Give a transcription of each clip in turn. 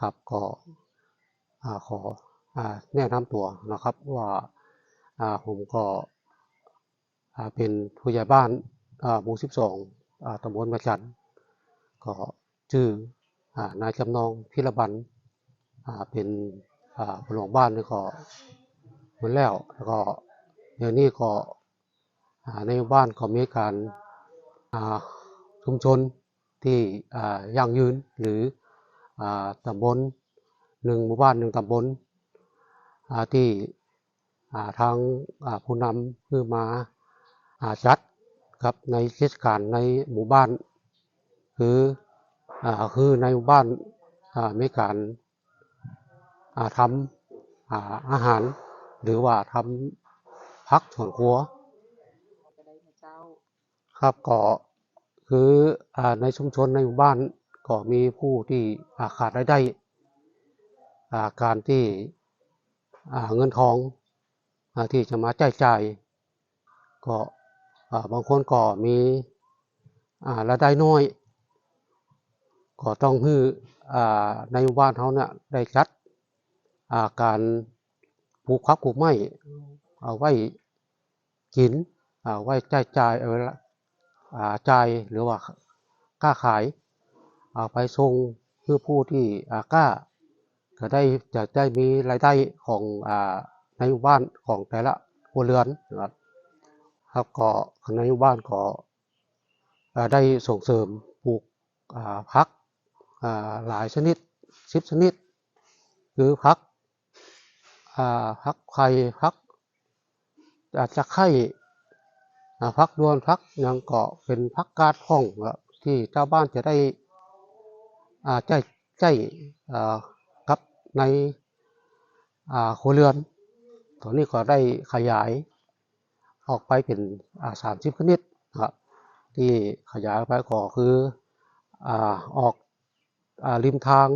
ครับก็ขอแนะนำตัวนะครับว่าผมก็เป็นผู้ใหญ่บ้านหมู่12อ่าตำบลมะจันก็ชื่ออนายจำนองพิรบันเป็นผู้หลวงบ้านนี่ก็หมดแล้วแล้วก็เดี๋ยวนี้ก็ในบ้านก็มีการชุมชนที่ยั่งยืนหรือ ตำบลหนึ่งหมู่บ้านหนึ่งตำบลอ่าที่อ่าทางอ่าผู้นำคือมาอ่าจัดครับในเทศกาลในหมู่บ้าน คืออ่าคือในหมู่บ้านอ่ามีการอ่าทำอ่าอาหาร หรือว่าทำพักส่วนครัวจะได้นะเจ้าครับก็คืออ่าในชุมชนในหมู่บ้าน ก็มีผู้ที่าขาดรายได้อาการที่าเงินทองอที่จะมาจ่ายจ่ายก็บางคนก็มีรายได้น้อย ก็ต้องให้อ่าในหมู่บ้านเขาเนี่ยได้จัดอ่าการปลูกพักปลูกไม้เอาไว้กินเอาไว้จ่ายจ่ายเอาไว้ลาจ่ายหรือว่ากล้าขาย ไปส่งเพื่อผู้ที่อากล้าจะได้จะได้มีรายได้ของอ่าในหมู่บ้านของแต่ละครัวเรือนนะครับครับก็ในหมู่บ้านก็ได้ส่งเสริมปลูกพักหลายชนิดสิบชนิด หรือพักพักไข่พักอาจจะไข่พักดวนพักยังก็เป็นพักกาดห้องที่เจ้าบ้านจะได้ ใจใจอ่ากับในอ่าครัวเรือนตอนนี้ก็ได้ขยายออกไปเป็นสามสิบชนิดครับที่ขยายไปก็คือออกริมทาง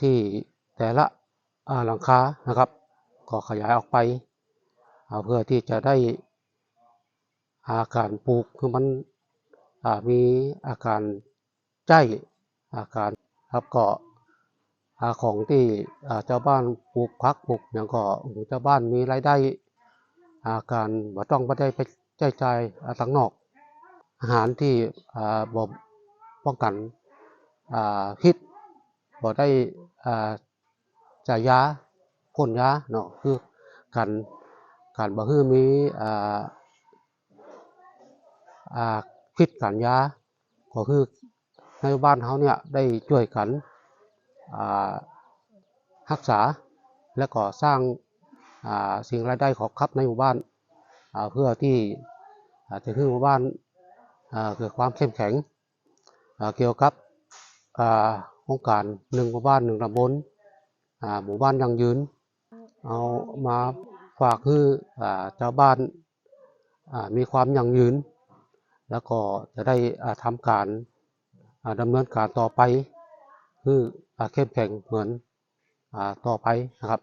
ที่แต่ละหลังคานะครับ ก็ขยายออกไป เพื่อที่จะได้อาการปลูกคือมันมีอาการ ใจอาการครับก็อาของที่อ่าเจ้าบ้านปลูกพักปลูกอย่างก็เจ้าบ้านมีรายได้อาการบ่ต้องบ่ได้ไปใช้จ่ายอ่าทางนอก อาหารที่อ่าบ่ป้องกันพิษบ่ได้จ่ายยาพ่นยาเนาะคือกันการบ่ฮื้อมีพิษกันยาก็คือ ในบ้านเฮาเนี่ยได้ช่วยกันรักษาและก็สร้างสิ่งรายได้ของครับในหมู่บ้านเพื่อที่จะให้หมู่บ้านเกิดความเข้มแข็งเกี่ยวกับโครงการหนึ่งหมู่บ้านหนึ่งตำบลหมู่บ้านยั่งยืน เอามาฝากให้อ่าเจ้าบ้านมีความยั่งยืน แล้วก็จะได้อ่าทำการ ดำเนินการต่อไป คืออเข้มแข็งเหมือนอต่อไปนะครับ